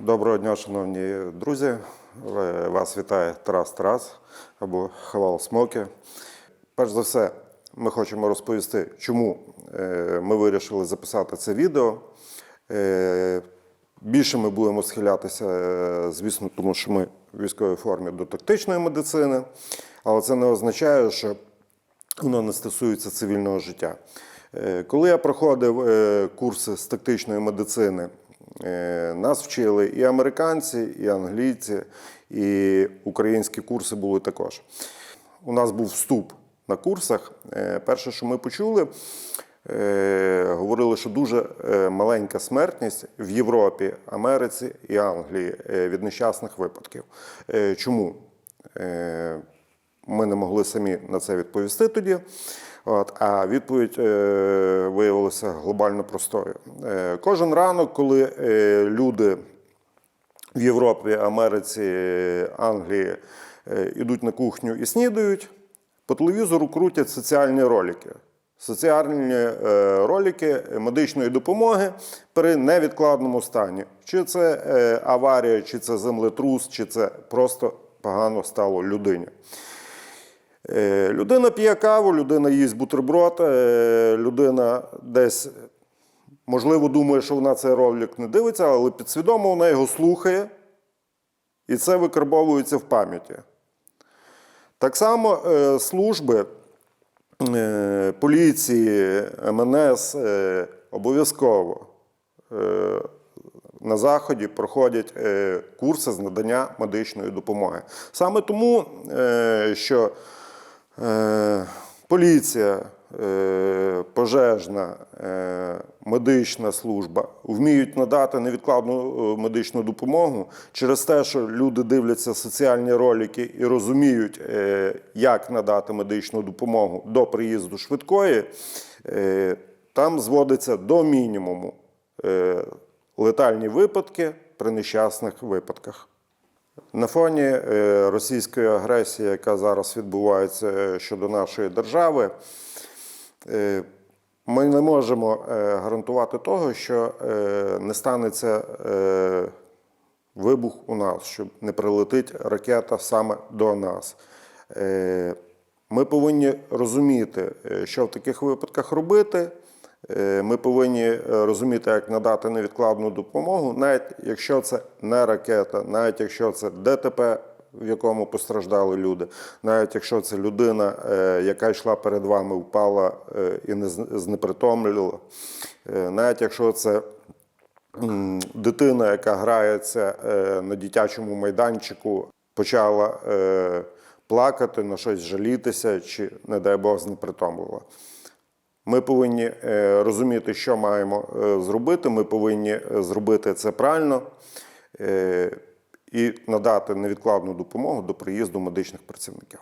Доброго дня, шановні друзі. Е, Вас вітає Тарас Тарас або Хавал Смоки. Перш за все, ми хочемо розповісти, чому е, ми вирішили записати це відео. Е, Більше ми будемо схилятися, звісно, тому що ми в військовій формі до тактичної медицини, але це не означає, що воно не стосується цивільного життя. Коли я проходив курси з тактичної медицини, нас вчили і американці, і англійці, і українські курси були також. У нас був вступ на курсах. Е, Перше, що ми почули, е, говорили, що дуже е, маленька смертність в Європі, Америці і Англії е, від нещасних випадків. Е, Чому? Е, Ми не могли самі на це відповісти тоді. От, а відповідь е, виявилася глобально простою. Е, кожен ранок, коли е, люди в Європі, Америці, Англії е, йдуть на кухню і снідають, по телевізору крутять соціальні ролики. Соціальні е, ролики медичної допомоги при невідкладному стані. Чи це е, аварія, чи це землетрус, чи це просто погано стало людині. Е, Людина п'є каву, людина їсть бутерброд, е, людина десь, можливо, думає, що вона цей ролик не дивиться, але підсвідомо вона його слухає, і це викарбовується в пам'яті. Так само е, служби поліції, МНС е, обов'язково на заході проходять курси з надання медичної допомоги. Саме тому, що поліція, е, пожежна, е, медична служба вміють надати невідкладну е, медичну допомогу через те, що люди дивляться соціальні ролики і розуміють, е, як надати медичну допомогу до приїзду швидкої, е, там зводиться до мінімуму е, летальні випадки при нещасних випадках. На фоні е, російської агресії, яка зараз відбувається е, щодо нашої держави, е, ми не можемо гарантувати того, що не станеться вибух у нас, що не прилетить ракета саме до нас. Ми повинні розуміти, що в таких випадках робити. Е, Ми повинні е, розуміти, як надати невідкладну допомогу, навіть якщо це не ракета, навіть якщо це ДТП, в якому постраждали люди, навіть якщо це людина, е, яка йшла перед вами, впала і не з- е, навіть якщо це дитина, яка грається на дитячому майданчику, почала плакати, на щось жалітися, чи, не дай Бог, знепритомлила. Ми повинні е, розуміти, що маємо е, зробити. Ми повинні е, зробити це правильно і надати невідкладну допомогу до приїзду медичних працівників.